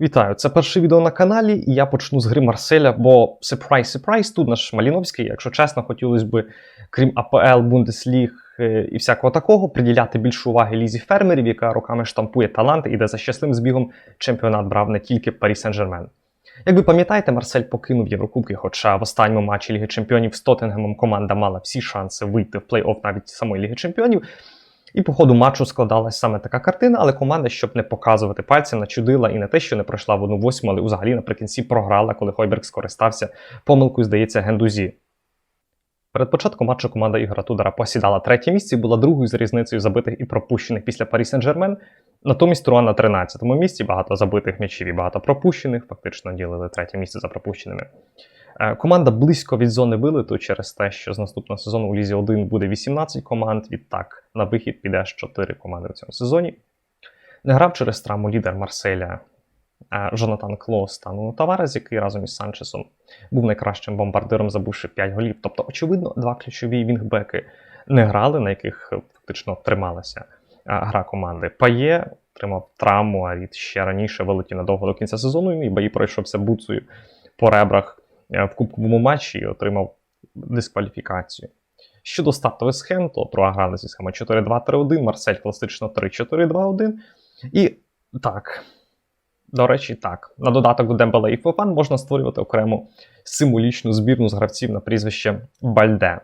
Вітаю, це перше відео на каналі, і я почну з гри Марселя, бо сюрприз, сюрприз, тут наш Маліновський, якщо чесно, хотілося б, крім АПЛ, Бундесліг е, і всякого такого, приділяти більше уваги лізі фермерів, яка роками штампує таланти і де за щасливим збігом чемпіонат брав не тільки Парі Сен-Жермен. Як ви пам'ятаєте, Марсель покинув Єврокубки, хоча в останньому матчі Ліги Чемпіонів з Тоттенгемом команда мала всі шанси вийти в плей-офф навіть самої Ліги Чемпіонів. І по ходу матчу складалась саме така картина, але команда, щоб не показувати пальцем, начудила і не те, що не пройшла в одну восьму, але взагалі наприкінці програла, коли Хойберг скористався помилкою, здається, Гендузі. Перед початком матчу команда Ігора Тудора посідала третє місце і була другою з різницею забитих і пропущених після Парі Сен-Жермен. Натомість Труан на 13-му місці багато забитих м'ячів і багато пропущених, фактично ділили третє місце за пропущеними. Е, Команда близько від зони вилету через те, що з наступного сезону у Лізі 1 буде 18 команд. Відтак на вихід піде аж 4 команди в цьому сезоні. Не грав через травму лідер Марселя е, Жонатан Клоус та Нуно Таварес, який разом із Санчесом був найкращим бомбардиром, забувши 5 голів. Тобто, очевидно, два ключові вінгбеки не грали, на яких е, фактично трималася гра команди. Пає отримав травму, а Рід ще раніше вилетів надовго до кінця сезону, і Баї пройшовся буцею по ребрах в кубковому матчі і отримав дискваліфікацію. Щодо стартових схем, то Труа грали зі схеми 4-2-3-1, Марсель класично 3-4-2-1. І так, до речі, так, на додаток до Дембеле і Фофан можна створювати окрему символічну збірну з гравців на прізвище Бальде.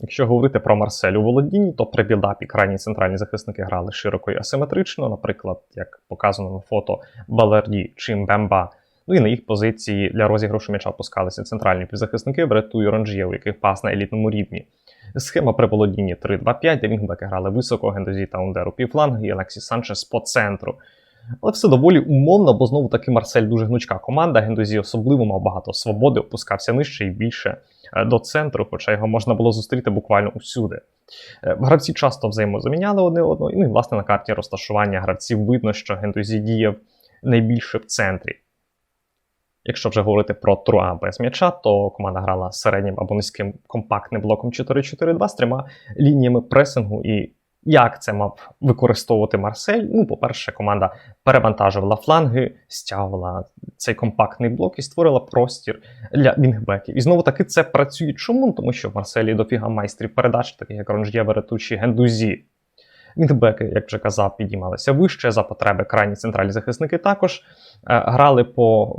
Якщо говорити про Марсель у володінні, то при білдапі крайні центральні захисники грали широко і асиметрично, наприклад, як показано на фото Балерді чи Мбемба. Ну і на їх позиції для розіграшу м'яча опускалися центральні півзахисники Брету і Ронжє, у яких пас на елітному рівні. Схема при володінні 3-2-5, де вінгбеки грали високо, Гендозі та Ундеру півфланг і Алексій Санчес по центру. Але все доволі умовно, бо знову таки Марсель дуже гнучка команда. Гендозі особливо мав багато свободи, опускався нижче і більше е, до центру, хоча його можна було зустріти буквально усюди. Е, Гравці часто взаємозаміняли одне одного, і ну, і, власне на карті розташування гравців видно, що Гендозі діяв найбільше в центрі. Якщо вже говорити про Труа без м'яча, то команда грала середнім або низьким компактним блоком 4-4-2 з трьома лініями пресингу. І як це мав використовувати Марсель? Ну, по-перше, команда перевантажувала фланги, стягувала цей компактний блок і створила простір для вінгбеків. І знову таки це працює. Чому? Тому що в Марселі дофіга майстрів передач, таких як Ронжє, Веретучі, Гендузі. Вінгбеки, як вже казав, підіймалися вище за потреби крайні центральні захисники також е, грали по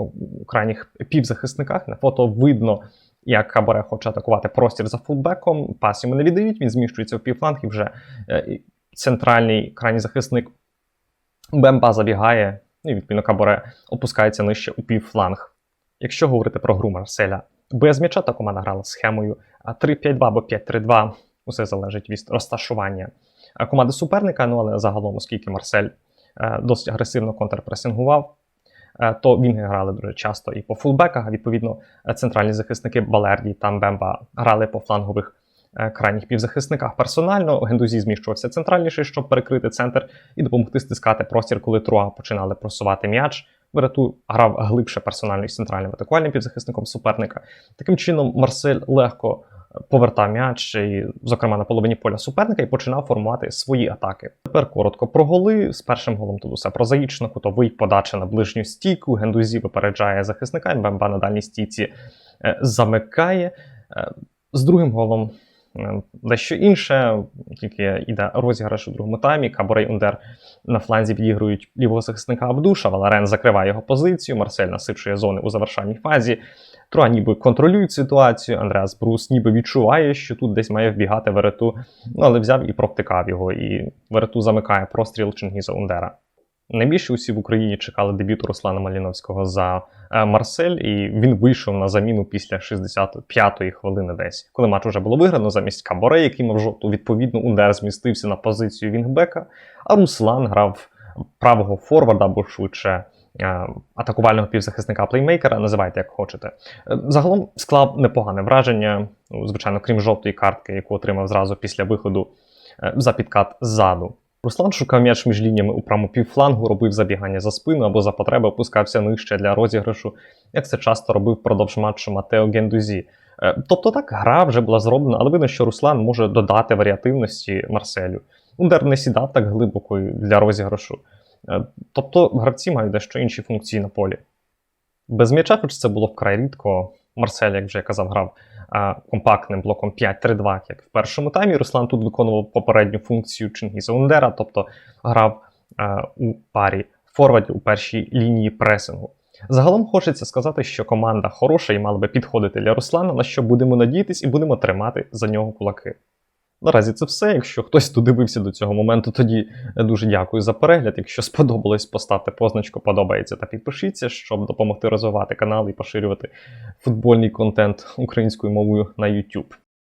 крайніх півзахисниках. На фото видно, як Кабаре хоче атакувати простір за фулбеком. Пас йому не віддають, він зміщується в півфланг і вже е, центральний крайній захисник Бемба забігає, ну і відповідно Кабаре опускається нижче у півфланг. Якщо говорити про гру Марселя без м'яча, то команда грала схемою 3-5-2 або 5-3-2. Усе залежить від розташування е, команди суперника. Ну але загалом, оскільки Марсель е, досить агресивно контрпресингував, е, то вінги грали дуже часто і по фулбеках. Відповідно, центральні захисники Балерді та Бемба грали по флангових крайніх півзахисниках. Персонально Гендузі зміщувався центральніше, щоб перекрити центр і допомогти стискати простір, коли Труа починали просувати м'яч. Верету грав глибше персонально із центральним атакувальним півзахисником суперника. Таким чином, Марсель легко повертав м'яч, зокрема на половині поля суперника, і починав формувати свої атаки. Тепер коротко про голи. З першим голом тут усе прозаїчно, кутовий подача на ближню стійку. Гендузі випереджає захисника, Бемба на дальній стійці е, замикає. Е, З другим голом дещо інше, тільки йде розіграш у другому таймі. Каборе і Ундер на фланзі відігрують лівого захисника Абдуша, Валарен закриває його позицію, Марсель насичує зони у завершальній фазі. Труа ніби контролюють ситуацію, Андреас Брус ніби відчуває, що тут десь має вбігати Верету, ну але взяв і провтикав його, і Верету замикає простріл Чингіза Ундера. Найбільше усі в Україні чекали дебюту Руслана Маліновського за е, Марсель, і він вийшов на заміну після 65-ї хвилини десь. Коли матч вже було виграно, замість Каборе, який мав жовту, відповідно, Ундер змістився на позицію Вінгбека, а Руслан грав правого форварда або швидше е, атакувального півзахисника плеймейкера, називайте як хочете. Е, Загалом склав непогане враження, ну, звичайно, крім жовтої картки, яку отримав зразу після виходу за підкат ззаду. Руслан шукав м'яч між лініями у правому півфлангу, робив забігання за спину або за потреби опускався нижче для розіграшу, як це часто робив впродовж матчу Матео Гендузі. Е, Тобто так гра вже була зроблена, але видно, що Руслан може додати варіативності Марселю. Ундер не сідав так глибоко для розіграшу. Е, Тобто гравці мають дещо інші функції на полі. Без м'яча, хоч це було вкрай рідко. Марсель, як вже я казав, грав компактним блоком 5-3-2, як в першому таймі. Руслан тут виконував попередню функцію Чингіза Ундера, тобто грав у парі форвардів у першій лінії пресингу. Загалом хочеться сказати, що команда хороша і мала би підходити для Руслана, на що будемо надіятись і будемо тримати за нього кулаки. Наразі це все. Якщо хтось додивився до цього моменту, тоді дуже дякую за перегляд. Якщо сподобалось, поставте позначку подобається та підпишіться, щоб допомогти розвивати канал і поширювати футбольний контент українською мовою на YouTube.